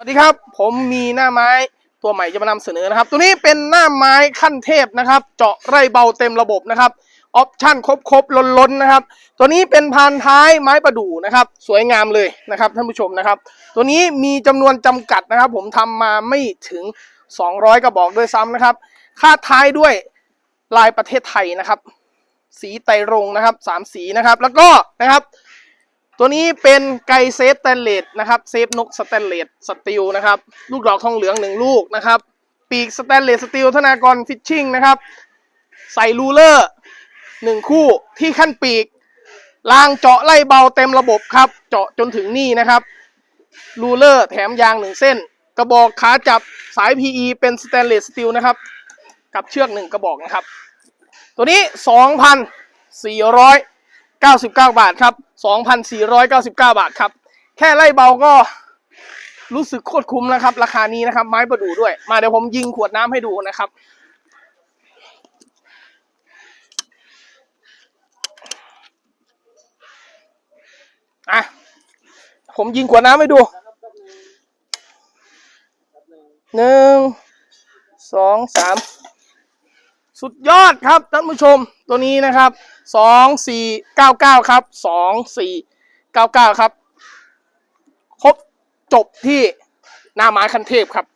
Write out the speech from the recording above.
สวัสดีครับ ผมมีหน้าไม้ตัวใหม่จะมานำเสนอนะครับ ตัวนี้เป็นหน้าไม้ขั้นเทพนะครับ เจาะไร่เบาเต็มระบบนะครับออปชั่นครบครบล้นล้นๆนะครับ ตัวนี้เป็นพานท้ายไม้ประดู่นะครับ สวยงามเลยนะครับท่านผู้ชมนะครับ ตัวนี้มีจำนวนจำกัดนะครับ ผมทำมาไม่ถึง 200 กระบอกด้วยซ้ำนะครับ คาดท้ายด้วยลายประเทศไทยนะครับ สีไตรงนะครับสามสีนะครับ แล้วก็นะครับ ตัวนี้เป็นไกเซฟสแตนเลสนะครับเซฟนกสแตนเลสสตีลนะครับลูกดอกทองเหลืองหนึ่งลูกนะครับปีกสแตนเลสสตีลธนากรฟิชชิ่งนะครับใส่รูเลอร์หนึ่งคู่ที่ขั้นปีกรางเจาะไล่เบาเต็มระบบครับ เจาะจนถึงนี่นะครับรูเลอร์แถมยางหนึ่งเส้น กระบอกขาจับสาย PE เป็นสแตนเลสสตีลนะครับกับเชือกหนึ่งกระบอกนะครับ ตัวนี้ 99 บาทครับ 2,499 บาทครับ แค่ไล่เบาก็รู้สึกโคตรคุ้มแล้วครับ ราคานี้นะครับ ไม้ประดู่ด้วย มาเดี๋ยวผมยิงขวดน้ำให้ดูนะครับ อะ ผมยิงขวดน้ำให้ดู หนึ่ง สอง สาม สุดยอดครับท่านผู้ชมตัวนี้นะครับสองสี่เก้าเก้าครับสองสี่เก้าเก้าครับ ครบจบที่หน้าไม้คันเทพครับ